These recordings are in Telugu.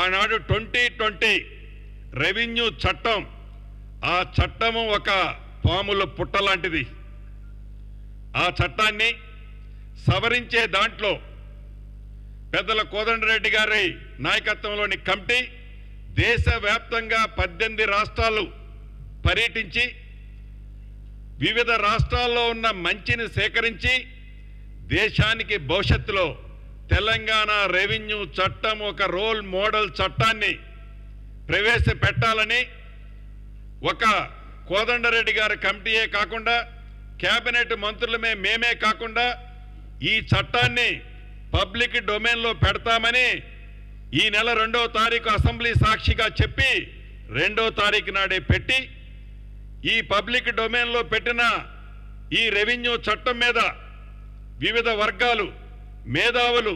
ఆనాడు ట్వంటీ ట్వంటీ రెవెన్యూ చట్టం. ఆ చట్టము ఒక పాముల పుట్ట లాంటిది. ఆ చట్టాన్ని సవరించే దాంట్లో పెద్దల కోదండరెడ్డి గారి నాయకత్వంలోని కమిటీ దేశవ్యాప్తంగా పద్దెనిమిది రాష్ట్రాలు పర్యటించి వివిధ రాష్ట్రాల్లో ఉన్న మంచిని సేకరించి దేశానికి భవిష్యత్తులో తెలంగాణ రెవెన్యూ చట్టం ఒక రోల్ మోడల్ చట్టాన్ని ప్రవేశపెట్టాలని ఒక కోదండరెడ్డి గారి కమిటీయే కాకుండా కేబినెట్ మంత్రులమే మేమే కాకుండా ఈ చట్టాన్ని పబ్లిక్ డొమైన్లో పెడతామని ఈ నెల రెండో తారీఖు అసెంబ్లీ సాక్షిగా చెప్పి రెండో తారీఖు నాడే పెట్టి ఈ పబ్లిక్ డొమైన్లో పెట్టిన ఈ రెవెన్యూ చట్టం మీద వివిధ వర్గాలు మేధావులు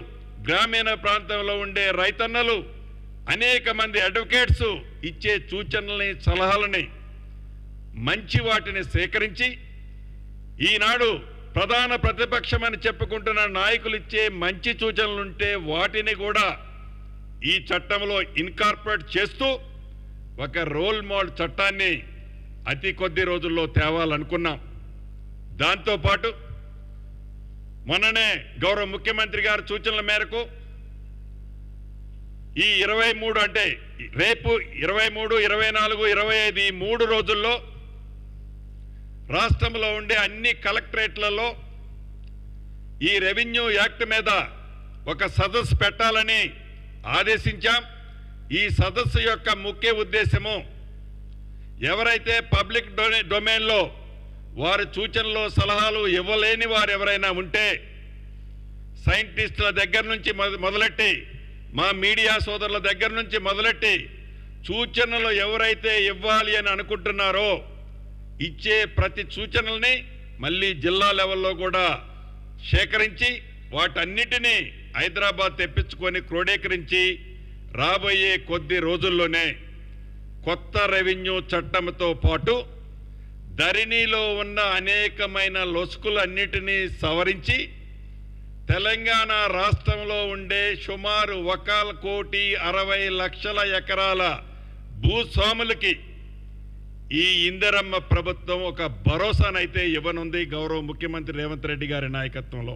గ్రామీణ ప్రాంతంలో ఉండే రైతన్నలు అనేక మంది అడ్వకేట్స్ ఇచ్చే సూచనల్ని సలహాలని మంచి వాటిని సేకరించి ఈనాడు ప్రధాన ప్రతిపక్షమని చెప్పుకుంటున్న నాయకులు ఇచ్చే మంచి సూచనలుంటే వాటిని కూడా ఈ చట్టంలో ఇన్కార్పొరేట్ చేస్తూ ఒక రోల్ మోడల్ చట్టాన్ని అతి కొద్ది రోజుల్లో తేవాలనుకున్నాం. దాంతోపాటు మొన్ననే గౌరవ ముఖ్యమంత్రి గారి సూచనల మేరకు ఈ ఇరవై మూడు అంటే రేపు ఇరవై మూడు ఇరవై నాలుగు ఇరవై ఐదు ఈ మూడు రోజుల్లో రాష్ట్రంలో ఉండే అన్ని కలెక్టరేట్లలో ఈ రెవెన్యూ యాక్ట్ మీద ఒక సదస్సు పెట్టాలని ఆదేశించాం. ఈ సదస్సు యొక్క ముఖ్య ఉద్దేశము ఎవరైతే పబ్లిక్ డొమైన్లో వారి సూచనలు సలహాలు ఇవ్వలేని వారు ఎవరైనా ఉంటే సైంటిస్టుల దగ్గర నుంచి మొదలెట్టి మా మీడియా సోదరుల దగ్గర నుంచి మొదలెట్టి సూచనలు ఎవరైతే ఇవ్వాలి అని అనుకుంటున్నారో ఇచ్చే ప్రతి సూచనల్ని మళ్ళీ జిల్లా లెవెల్లో కూడా సేకరించి వాటన్నిటినీ హైదరాబాద్ తెప్పించుకొని క్రోడీకరించి రాబోయే కొద్ది రోజుల్లోనే కొత్త రెవెన్యూ చట్టంతో పాటు ధరణిలో ఉన్న అనేకమైన లొసుకులన్నిటినీ సవరించి తెలంగాణ రాష్ట్రంలో ఉండే సుమారు ఒక కోటి అరవై లక్షల ఎకరాల భూస్వాములకి ఈ ఇందిరమ్మ ప్రభుత్వం ఒక భరోసానైతే ఇవ్వనుంది గౌరవ ముఖ్యమంత్రి రేవంత్ రెడ్డి గారి నాయకత్వంలో.